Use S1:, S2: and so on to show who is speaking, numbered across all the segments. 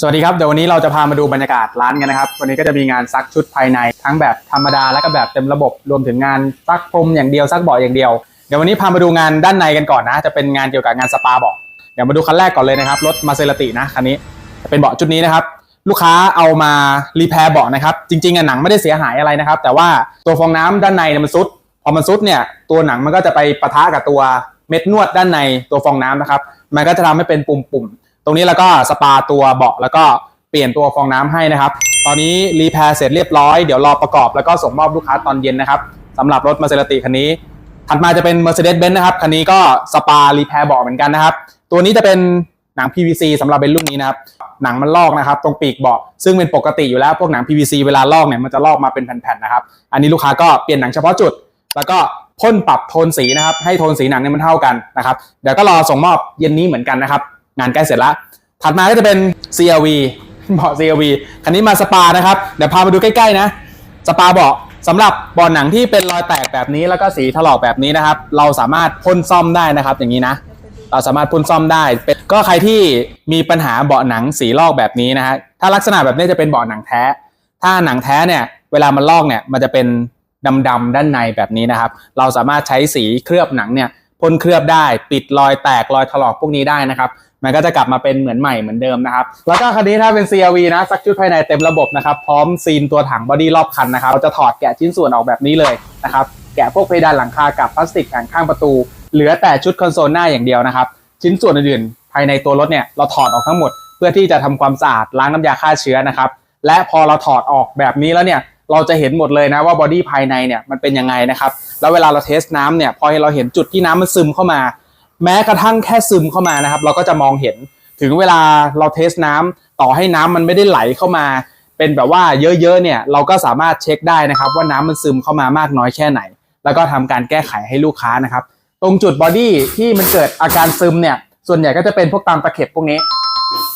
S1: สวัสดีครับ เดี๋ยววันนี้เราจะพามาดูบรรยากาศร้านกันนะครับ วันนี้ก็จะมีงานซักชุดภายใน ทั้งแบบธรรมดาและก็แบบเต็มระบบรวมถึงงานซักพรมอย่างเดียวซักเบาะอย่างเดียวเดี๋ยววันนี้พามาดูงานด้านในกันก่อนนะ จะเป็นงานเกี่ยวกับงานสปาเบาะเดี๋ยวมาดูคันแรกก่อนเลยนะครับรถมาเซราตินะคันนี้จะเป็นเบาะชุดนี้นะครับ ลูกค้าเอามารีแพร์เบาะนะครับจริงๆอะหนังไม่ได้เสียหายอะไรนะครับ แต่ว่าตัวฟองน้ำด้านในเนี่ยมันซุดพอมันซุดเนี่ยตัวหนังมันก็จะไปปะทะกับตัวเม็ดนวดด้านในตัวฟองน้ำนะครับมันก็จะทำให้เป็นปุ่มๆ ตรงนี้แล้วก็สปาตัวเบาะแล้วก็เปลี่ยนตัวฟองน้ำให้นะครับ ตอนนี้รีแพร์เสร็จเรียบร้อย เดี๋ยวรอประกอบแล้วก็ส่งมอบลูกค้าตอนเย็นนะครับสำหรับรถมาเซราติคันนี้ ถัดมาจะเป็น Mercedes-Benz นะครับ คันนี้ก็สปารีแพร์เบาะเหมือนกันนะครับ ตัวนี้จะเป็นหนัง PVC สำหรับเป็นรุ่นนี้นะครับ หนังมันลอกนะครับ ตรงปีกเบาะซึ่งเป็นปกติอยู่แล้วพวกหนัง PVC เวลาลอกเนี่ยมันจะลอกมาเป็นแผ่นๆนะครับ อันนี้ลูกค้าก็เปลี่ยนหนังเฉพาะจุด แล้วก็พ่นปรับโทนสีนะครับ ให้โทนสีหนังเนี่ยมันเท่ากันนะครับ เดี๋ยวก็รอส่งมอบเย็นนี้เหมือนกันนะครับ งานใกล้เสร็จแล้วถัดมาก็จะเป็น CRV เบาะ CRV คันนี้มาสปานะครับ เดี๋ยวพามาดูใกล้ๆนะ สปาเบาะสำหรับเบาะหนังที่เป็นรอยแตกแบบนี้แล้วก็สีถลอกแบบนี้นะครับ เราสามารถพ่นซ่อมได้นะครับ อย่างนี้นะ เราสามารถพ่นซ่อมได้ ก็ใครที่มีปัญหาเบาะหนังสีลอกแบบนี้นะฮะถ้าลักษณะแบบนี้จะเป็นเบาะหนังแท้ ถ้าหนังแท้เนี่ย เวลามันลอกเนี่ยมันจะเป็นดำๆด้านในแบบนี้นะครับ เราสามารถใช้สีเคลือบหนังเนี่ย พ่นเคลือบได้ ปิดรอยแตกรอยถลอกพวกนี้ได้นะครับมันก็จะกลับมาเป็นเหมือนใหม่เหมือนเดิมนะครับ แล้วก็คันนี้ถ้าเป็น CRV นะซักชุดภายในเต็มระบบนะครับ พร้อมซีนตัวถังบอดี้รอบคันนะครับเราจะถอดแกะชิ้นส่วนออกแบบนี้เลยนะครับ แกะพวกเพดานหลังคากับพลาสติกแผงข้างประตู เหลือแต่ชุดคอนโซลหน้าอย่างเดียวนะครับ ชิ้นส่วนอื่นๆ ภายในตัวรถเนี่ยเราถอดออกทั้งหมด เพื่อที่จะทำความสะอาดล้างน้ำยาฆ่าเชื้อนะครับ และพอเราถอดออกแบบนี้แล้วเนี่ย เราจะเห็นหมดเลยนะว่าบอดี้ภายในเนี่ยมันเป็นยังไงนะครับ แล้วเวลาเราเทสน้ำเนี่ยพอเราเห็นจุดที่น้ำมันซึมเข้ามา แม้กระทั่งแค่ซึมเข้ามานะครับ เราก็จะมองเห็นถึงเวลาเราเทสน้ำต่อให้น้ำมันไม่ได้ไหลเข้ามา เป็นแบบว่าเยอะๆเนี่ยเราก็สามารถเช็คได้นะครับ ว่าน้ำมันซึมเข้ามามากน้อยแค่ไหน แล้วก็ทำการแก้ไขให้ลูกค้านะครับ ตรงจุดบอดี้ที่มันเกิดอาการซึมเนี่ยส่วนใหญ่ก็จะเป็นพวกตามตะเข็บพวกนี้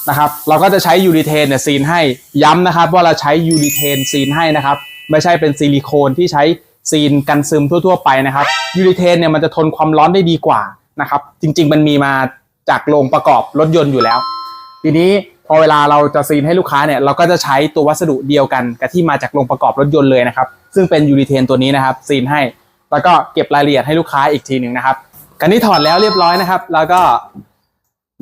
S1: นะครับ เราก็จะใช้ยูริเทนเนี่ยซีนให้ย้ำนะครับ ว่าเราใช้ยูริเทนซีนให้นะครับ ไม่ใช่เป็นซิลิโคนที่ใช้ซีนกันซึมทั่ว ๆ ไปนะครับยูริเทนเนี่ยมันจะทนความร้อนได้ดีกว่านะครับ จริง ๆ มันมีมาจากโรงประกอบรถยนต์อยู่แล้ว ทีนี้พอเวลาเราจะซีนให้ลูกค้าเนี่ยเราก็จะใช้ตัววัสดุเดียวกันกับที่มาจากโรงประกอบรถยนต์เลยนะครับ ซึ่งเป็นยูริเทนตัวนี้นะครับซีนให้ แล้วก็เก็บรายละเอียดให้ลูกค้าอีกทีหนึ่งนะครับกันนี้ถอดแล้วเรียบร้อยนะครับ แล้วก็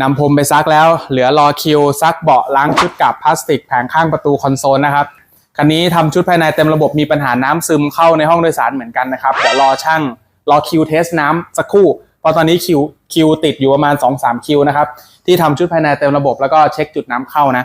S1: นำพรมไปซักแล้ว เหลือรอคิวซักเบาะล้างชุดกับพลาสติกแผงข้างประตูคอนโซลนะครับคันนี้ทำชุดภายในเต็มระบบมีปัญหาน้ำซึมเข้าในห้องโดยสารเหมือนกันนะครับเดี๋ยวรอช่างรอคิวเทสน้ำสักครู่เพราะตอนนี้คิวคิวติดอยู่ประมาณ2-3คิวนะครับที่ทำชุดภายในเต็มระบบแล้วก็เช็คจุดน้ำเข้านะ